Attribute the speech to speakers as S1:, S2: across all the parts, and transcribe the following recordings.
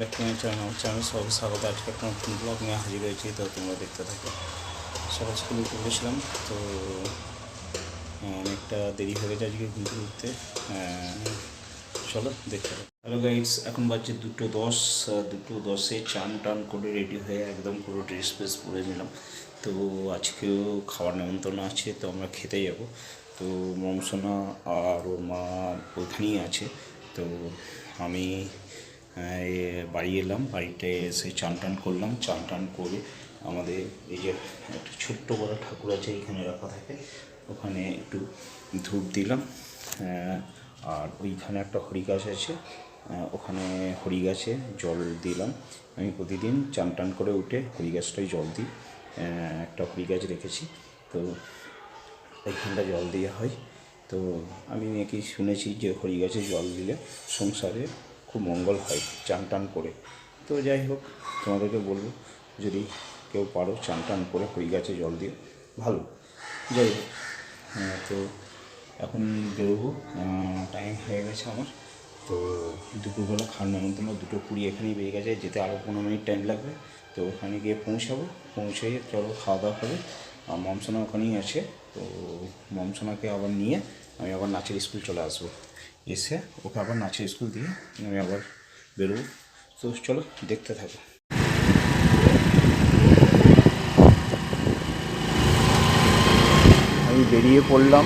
S1: Bacteria channel আমার channel সব স্বাগত আজকে একটা নতুন ব্লগ নিয়ে হাজির হয়েছি, তো তোমরা দেখতে থাকো। সকাল স্কুলে উঠে গেছিলাম তো অনেকটা দেরি হয়ে গেছে আজকে ঘুরতে ঘুরতে চলো দেখতে হ্যালো গাইডস এখন বাজছে দুটো দশ দুটো দশে চান টান করে রেডি হয়ে একদম পুরো ড্রেস ফ্রেস পরে নিলাম। তো আজকেও খাওয়ার নেমন্তন্ন আছে, তো আমরা খেতে যাব। তো মমসোনা আর ওর মা ওইখানেই আছে, তো আমি বাড়ি এলাম, বাড়িতে এসে চান টান করলাম, চান টান করে আমাদের এই যে একটা ছোট্ট বড় ঠাকুর আছে এখানে রাখা থাকে, ওখানে একটু ধূপ দিলাম আর ওইখানে একটা হরি গাছ আছে ওখানে হরি গাছে জল দিলাম। আমি প্রতিদিন চান টান করে উঠে হরি গাছটাই জল দিই একটা হরি গাছ রেখেছি, তো এইখানটা জল দেওয়া হয়। তো আমি নাকি শুনেছি যে হরি গাছে জল দিলে সংসারে খুব মঙ্গল হয় চান টান করে। তো যাই হোক, তোমাদেরকে বলব, যদি কেউ পারো চান টান করে হরি গেছে জল দিয়ে, ভালো। যাই হোক তো এখন বেরোবো। টাইম হয়ে গেছে আমার। তো দুপুরবেলা খাওয়ার নেমন্তন্ন দুটো কুড়ি এখানেই বেরিয়ে গেছে, যেতে আরও পনেরো মিনিট টাইম লাগবে। তো ওখানে গিয়ে পৌঁছাবো। পৌঁছে চলো, খাওয়া দাওয়া হবে। আর মমসোনা ওখানেই আছে। তো মমসোনাকে আবার নিয়ে আমি আবার নাচের স্কুল চলে আসব। এসে ওকে আবার নাচের স্কুল দিয়ে আমি আবার বেরোবো। তো চলো, দেখতে থাকো। আমি বেরিয়ে পড়লাম।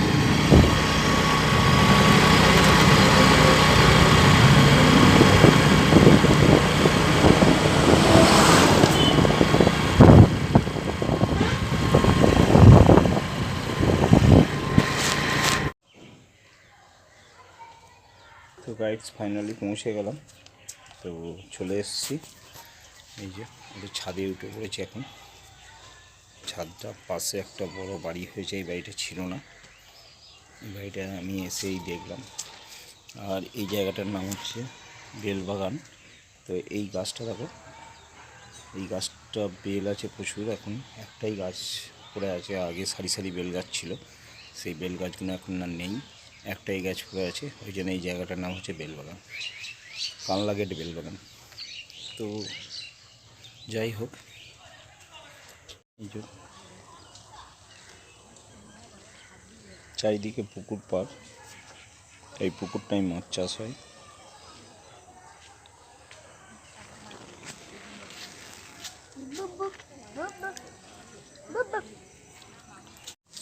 S1: গাইডস ফাইনালি পৌঁছে গেলাম। তো চলে এসেছি। এই যে আমাদের ছাদে উঠে পড়েছি এখন। ছাদটা পাশে একটা বড় বাড়ি হয়েছে, এই বাড়িটা ছিল না। এই বাড়িটা আমি এসেই দেখলাম। আর এই জায়গাটার নাম হচ্ছে বেলবাগান। তো এই গাছটা দেখো, এই গাছটা বেল আছে প্রচুর এখন। একটাই গাছ পড়ে আছে, আগে সারি সারি বেল গাছ ছিল। সেই বেল গাছগুলো এখন আর নেই। একটাই গাছ পড়ে আছে, ওই জন্য এই জায়গাটার নাম হচ্ছে বেলবাগান। কানলা গেট বেলবাগান। তো যাই হোক চারিদিকে পুকুর পার এই পুকুরটাই মাছ চাষ হয়।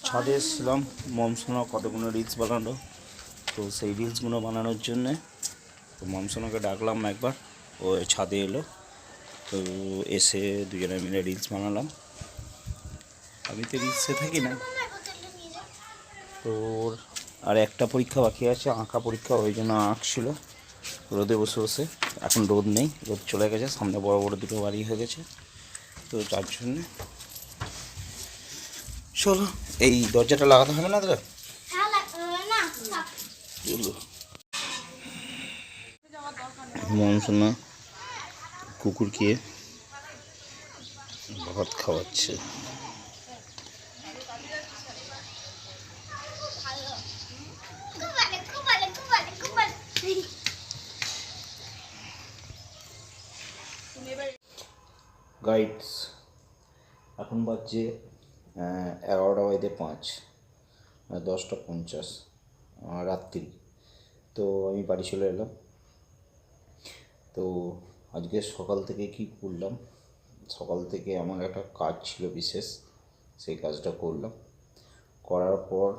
S1: ছাদে এসেছিলাম মমসোনা কতগুলো রিলস বানালো। তো সেই রিলসগুলো বানানোর জন্যে তো মমসোনাকে ডাকলাম একবার, ও ছাদে এলো। তো এসে দুজনে মিলে রিলস বানালাম। আমি তো রিলসে থাকি না। তো আর একটা পরীক্ষা বাকি আছে, আঁকা পরীক্ষা, ওই জন্য আঁকছিল রোদে বসে বসে, এখন রোদ নেই, রোদ চলে গেছে, সামনে বড় বড় দুটো বাড়ি হয়ে গেছে। তো তার জন্যে, চলো। এই দরজাটা লাগাতে হবে না দাদা মনসোনা কুকুরকে ভাত খাওয়াচ্ছে। গাইডস এখন বাজছে এগারোটা বাজতে পাঁচ মানে দশটা পঞ্চাশ রাত্রি। তো আমি বাড়ি চলে এলাম। তো আজকে সকাল থেকে কি করলাম? সকাল থেকে আমার একটা কাজ ছিল বিশেষ সেই কাজটা করলাম। করার পর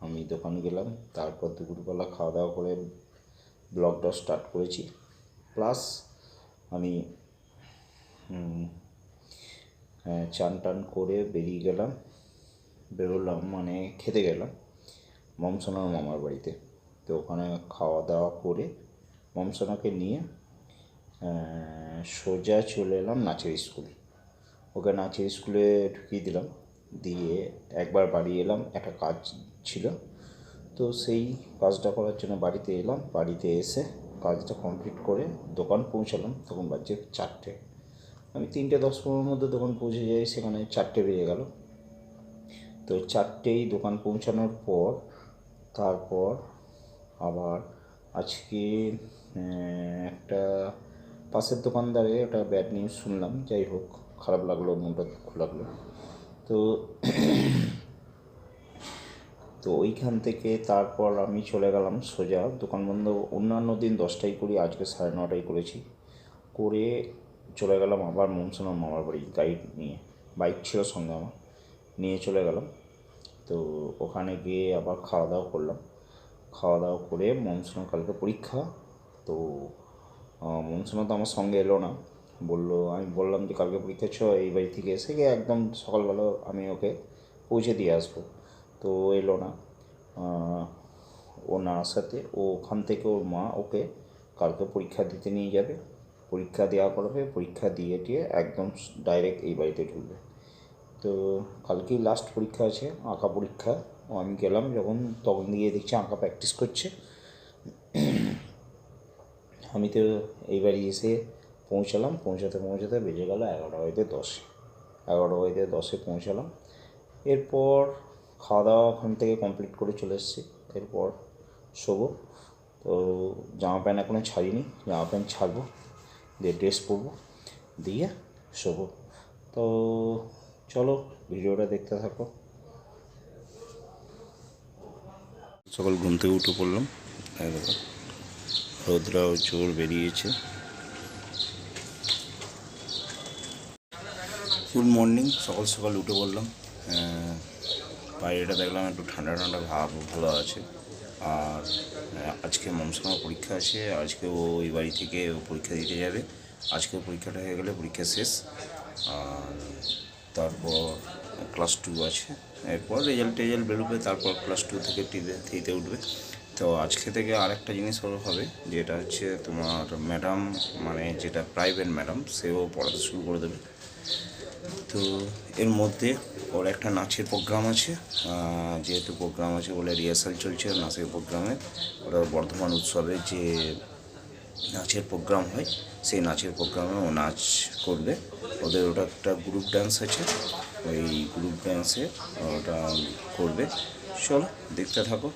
S1: আমি দোকান গেলাম তারপর দুপুরবেলা খাওয়া দাওয়া করে ব্লগটা স্টার্ট করেছি। প্লাস আমি হ্যাঁ, চান টান করে বেরিয়ে গেলাম। বেরোলাম মানে খেতে গেলাম মমসোনার মামার বাড়িতে। তো ওখানে খাওয়া দাওয়া করে মমসোনাকে নিয়ে সোজা চলে এলাম নাচের স্কুল। ওকে নাচের স্কুলে ঢুকিয়ে দিলাম, দিয়ে একবার বাড়ি এলাম, একটা কাজ ছিল। তো সেই কাজটা করার জন্য বাড়িতে এলাম, বাড়িতে এসে কাজটা কমপ্লিট করে দোকান পৌঁছালাম। তখন বাজছে চারটে। আমি তিনটে দশ পনেরোর মধ্যে দোকান পৌঁছে যাই, সেখানে চারটে বেজে গেল। তো চারটেই দোকান পৌঁছানোর পর, তারপর আবার আজকে একটা পাশের দোকানদারে একটা ব্যাড নিউজ শুনলাম, যাই হোক, খারাপ লাগল, মনটা দুঃখ লাগল। তো তো ওইখান থেকে তারপর আমি চলে গেলাম সোজা, দোকান বন্ধ, অন্যান্য দিন দশটায় করি, আজকে সাড়ে নটায় করেছি। করে চলে গেলাম আবার মনসোনার মামার বাড়ি গাইড নিয়ে। বাইক ছিল সঙ্গে আমার, নিয়ে চলে গেলাম। তো ওখানে গিয়ে আবার খাওয়া দাওয়া করলাম। খাওয়া দাওয়া করে মনসোনা কালকে পরীক্ষা। তো মনসোনা তো আমার সঙ্গে এলো না। বলল, আমি বললাম যে, কালকে পরীক্ষা ছ, এই বাড়ি থেকে এসে গিয়ে একদম সকালবেলা আমি ওকে পৌঁছে দিয়ে আসব। তো এলো না। ও না আসাতে ও ওখান থেকে ওর মা ওকে কালকে পরীক্ষা দিতে নিয়ে যাবে। পরীক্ষা দেওয়া করবে পরীক্ষা দিয়ে টিয়ে একদম ডাইরেক্ট এই বাড়িতে ঢুকবে। তো কালকেই লাস্ট পরীক্ষা আছে, আঁকা পরীক্ষা। আমি গেলাম যখন, তখন গিয়ে দেখছি আঁকা প্র্যাকটিস করছে। আমি তো এই বাড়ি এসে পৌঁছালাম, পৌঁছাতে পৌঁছাতে বেজে গেল এগারোটা বাজতে দশে। এগারোটা বাজতে দশে পৌঁছালাম। এরপর খাওয়া দাওয়া ওখান থেকে কমপ্লিট করে চলে এসেছি। এরপর শোবো। তো জামা প্যান্ট এখনও ছাড়িনি, জামা প্যান্ট ছাড়বো। দিয়ে ড্রেস পরবো, দিয়ে শোবো। তো চলো, ভিডিওটা দেখতে থাকো। সকাল ঘুম থেকে উঠে পড়লাম। রোদরাও জোর বেরিয়েছে। গুড মর্নিং সকাল সকাল উঠে পড়লাম। বাইরেটা দেখলাম, একটু ঠান্ডা ঠান্ডা ভাব ভালো আছে। আর আজকে মমসমার পরীক্ষা আছে, আজকে ও ওই বাড়ি থেকে পরীক্ষা দিতে যাবে। আজকে পরীক্ষাটা হয়ে গেলে পরীক্ষা শেষ। আর তারপর ক্লাস টু আছে। এরপর রেজাল্ট টেজাল্ট বেরোবে, তারপর ক্লাস টু থেকে থ্রিতে উঠবে। তো আজকে থেকে আরেকটা জিনিস হলো হবে, যেটা হচ্ছে তোমার ম্যাডাম মানে যেটা প্রাইভেট ম্যাডাম সেও পড়াতে শুরু করে দেবে। তো এর মধ্যে ওর একটা নাচের প্রোগ্রাম আছে যেহেতু প্রোগ্রাম আছে বলে রিহার্সাল চলছে নাচের প্রোগ্রামে ওটা বর্ধমান উৎসবে যে নাচের প্রোগ্রাম হয়, সেই নাচের প্রোগ্রামে ও নাচ করবে। ওদের ওটা একটা গ্রুপ ডান্স আছে, ওই গ্রুপ ডান্সে ওটা করবে। চলো, দেখতে থাকো।